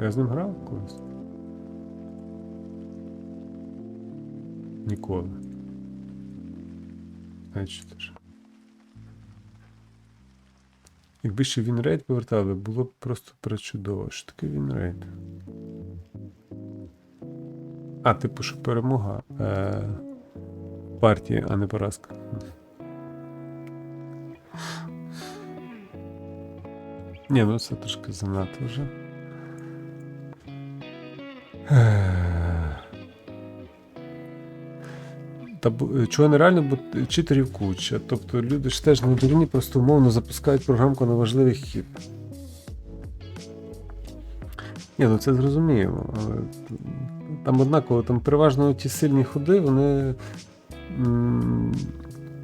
Я з ним грав колись? Ніколи. Значить, теж. Якби ще він рейд повертали, було б просто пречудово. Що таке він рейд? А, типу, що перемога е- партії, а не поразка. Ні, ну це трошки занадто вже. Та чого нереально, бо читерів куча. Тобто люди ж теж не дурні, просто умовно запускають програмку на важливий хід. Ні, ну це зрозуміло, але там однаково, там переважно ті сильні ходи, вони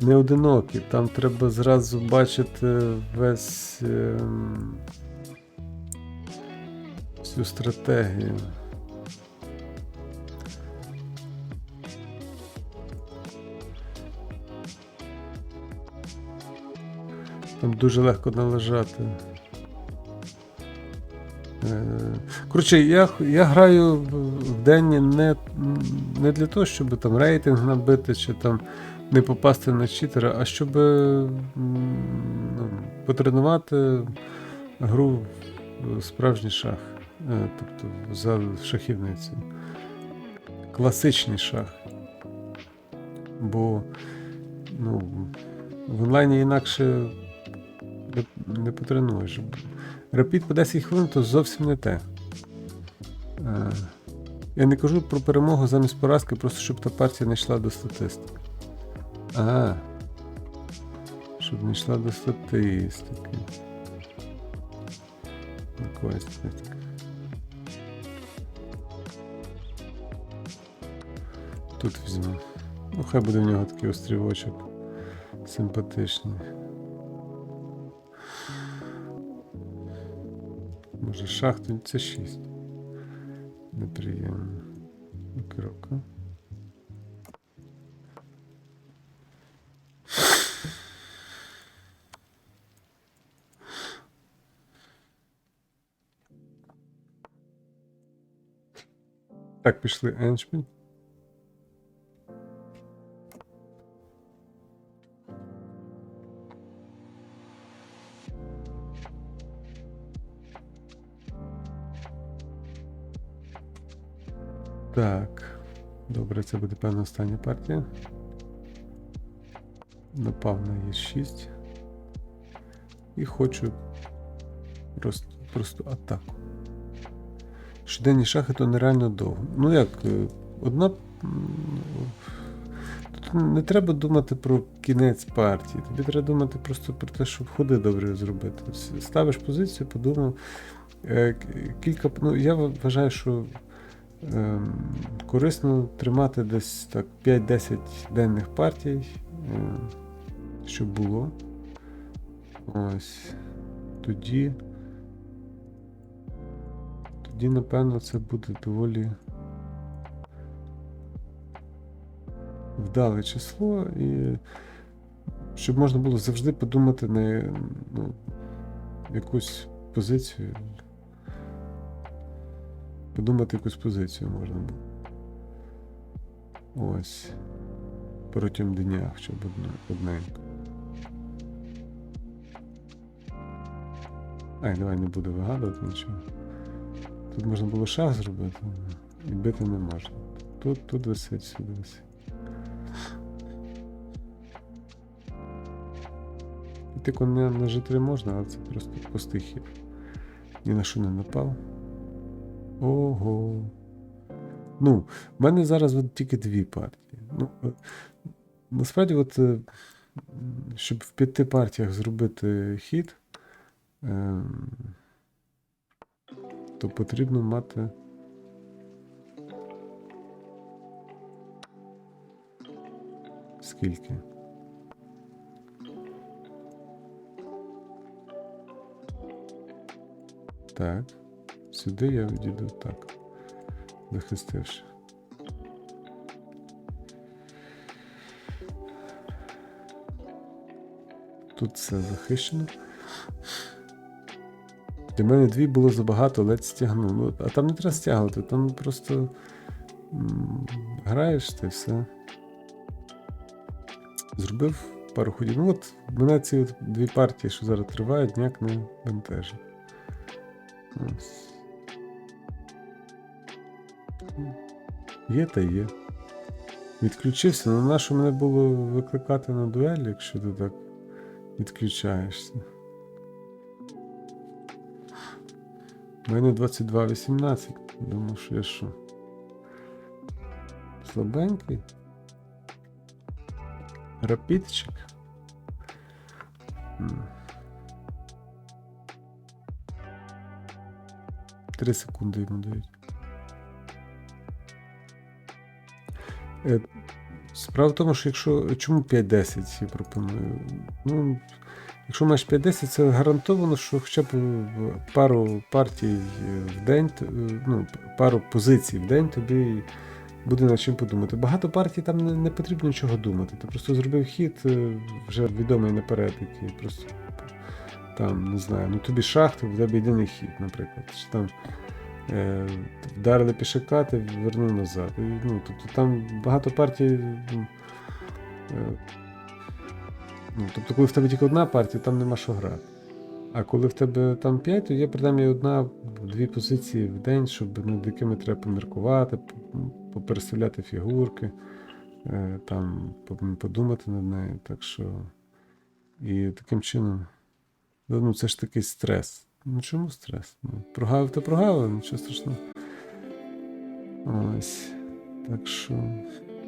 не одинокі. Там треба зразу бачити весь ем, всю стратегію. Там дуже легко належати. Е, Коротше, я, я граю в день не, не для того, щоб там рейтинг набити чи там не попасти на читера, а щоб ну, потренувати гру в справжній шах. Е, Тобто за шахівниці. Класичний шах. Бо ну, в онлайні інакше не, не потренуєш. Рапід по 10 хвилин то зовсім не те. Е, Я не кажу про перемогу замість поразки, просто щоб та партія не йшла до статистики. Ага. Щоб не йшла до статистики. Якоїсь статистики. Тут візьму. Ну, хай буде в нього такий острівочок симпатичний. Може шахту, це 6. Неприємно. Крока. Так, пішли еншпіль. Так. Добре, це буде певно остання партія. Напав на Е6. І хочу просто, просто атаку. Щоденні шахи то нереально довго. Ну як, е, одна. Тут не треба думати про кінець партії. Тобі треба думати просто про те, щоб ходи добре зробити. Ставиш позицію, подумав. Е, Кілька. Ну, я вважаю, що корисно тримати десь так 5-10 денних партій, е, щоб було. Ось. Тоді. Тоді, напевно, це буде доволі вдале число, і щоб можна було завжди подумати на ну, якусь позицію. Подумати якусь позицію можна було. Ось. Протягом дня, щоб одну, одненько. Ай, давай не буду вигадувати нічого. Тут можна було шаг зробити, і бити не можна. Тут, тут висить, сюди висить. Коня на G3 можна, але це просто пустий хід. Ні на що не напав. Ого. Ну, в мене зараз от тільки дві партії. Ну, е, насправді, от, е, щоб в п'яти партіях зробити хід, ем, то потрібно мати. Скільки? Так. Сюди я відійду так. Захистивши. Тут все захищено. Для мене дві було забагато, ледь стягнув. Ну, а там не треба стягувати, там просто м, граєш ти все. Зробив пару ходів. Ну от мене ці дві партії, що зараз тривають, ніяк не бентежить. Ось. Є та є. Відключився, ну на що мене було викликати на дуель, якщо ти так відключаєшся. У мене 22.18. Думаю, що я що? Слабенький. Рапідчик. Три секунди йому дають. Справа в тому, що якщо. Чому 5-10 я пропоную? Ну, якщо маєш 5-10, це гарантовано, що хоча б пару партій в день, ну, пару позицій в день тобі буде над чим подумати. Багато партій там не, не потрібно нічого думати. Ти просто зробив хід е, вже відомий наперед, який просто там, не знаю, ну тобі шахти, в тебе єдиний хід, наприклад. Чи там е, вдарили пішака, ти вернув назад. Ну, тобто там багато партій. ну, е, Ну, тобто, коли в тебе тільки одна партія, там нема що грати. А коли в тебе там 5, то є принаймні одна, дві позиції в день, щоб над якими треба поміркувати, попереставляти фігурки, е, там подумати над нею. Так що. І таким чином. Ну, це ж такий стрес. Ну чому стрес? Ну, прогавив то прогавив, нічого страшного. Ось. Так що.